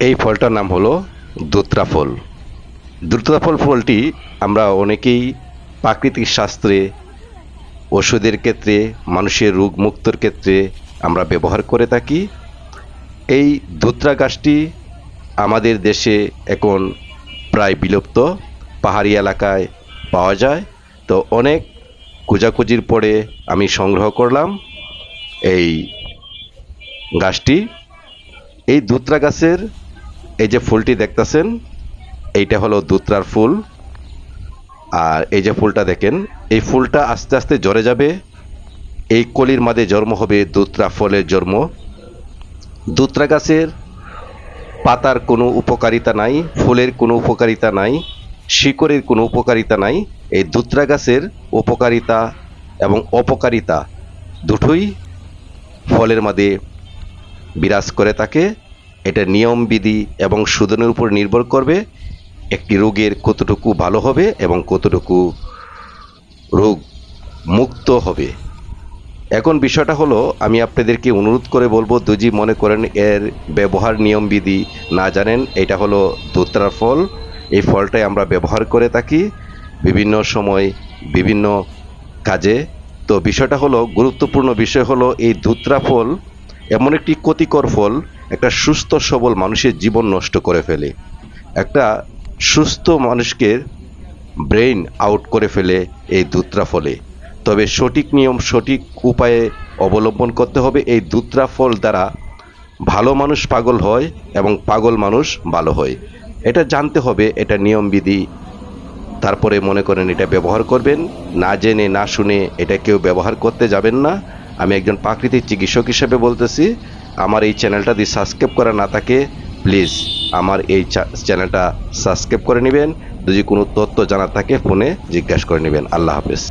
এই ফলটার নাম হলো দোত্রা ফল। দোত্রা ফল ফলটি আমরা অনেকেই প্রাকৃতিক শাস্ত্রে, ওষুধের ক্ষেত্রে, মানুষের রোগ মুক্তর ক্ষেত্রে আমরা ব্যবহার করে থাকি। এই দোত্রা গাছটি আমাদের দেশে এখন প্রায় বিলুপ্ত। পাহাড়ি এলাকায় পাওয়া যায়। তো অনেক খোঁজাখুঁজির পরে আমি সংগ্রহ করলাম এই গাছটি। এই দুত্রা গাছের এই যে ফুলটি দেখতেছেন, এইটা হলো দুত্রার ফুল। আর এই যে ফুলটা দেখেন, এই ফুলটা আস্তে আস্তে ঝরে যাবে। এই কলির মাঝে জন্ম হবে দুত্রা ফলের জন্ম। দুত্রা গাছের পাতার কোনো উপকারিতা নাই, ফুলের কোনো উপকারিতা নাই, শিকড়ের কোনো উপকারিতা নাই। এই দুত্রা গাছের উপকারিতা এবং অপকারিতা দুটোই ফলের মাঝে বিরাজ করে থাকে। এটা নিয়মবিধি এবং শোধনের উপর নির্ভর করবে একটি রোগের কতটুকু ভালো হবে এবং কতটুকু রোগ মুক্ত হবে। এখন বিষয়টা হলো, আমি আপনাদেরকে অনুরোধ করে বলব, দুজি মনে করেন এর ব্যবহার নিয়মবিধি না জানেন, এটা হলো দোত্রার ফল। এই ফলটাই আমরা ব্যবহার করে থাকি বিভিন্ন সময়, বিভিন্ন কাজে। তো বিষয়টা হলো, গুরুত্বপূর্ণ বিষয় হলো, এই ধুত্রা ফল এমন একটি ক্ষতিকর ফল একটা সুস্থ সবল মানুষের জীবন নষ্ট করে ফেলে। একটা সুস্থ মানুষকে ব্রেইন আউট করে ফেলে এই দুত্রা ফলে। তবে সঠিক নিয়ম, সঠিক উপায়ে অবলম্বন করতে হবে। এই দুত্রা ফল দ্বারা ভালো মানুষ পাগল হয় এবং পাগল মানুষ ভালো হয়। এটা জানতে হবে, এটা নিয়মবিধি তারপরে মনে করেন এটা ব্যবহার করবেন। না জেনে, না শুনে এটা কেউ ব্যবহার করতে যাবেন না। আমি একজন প্রাকৃতিক চিকিৎসক হিসেবে বলতেছি, আমার এই চ্যানেলটা যদি সাবস্ক্রাইব করা না থাকে, প্লিজ আমার এই চ্যানেলটা সাবস্ক্রাইব করে নেবেন। যদি কোনো তথ্য জানা থাকে, ফোনে জিজ্ঞাসা করে নেবেন। আল্লাহ হাফেজ।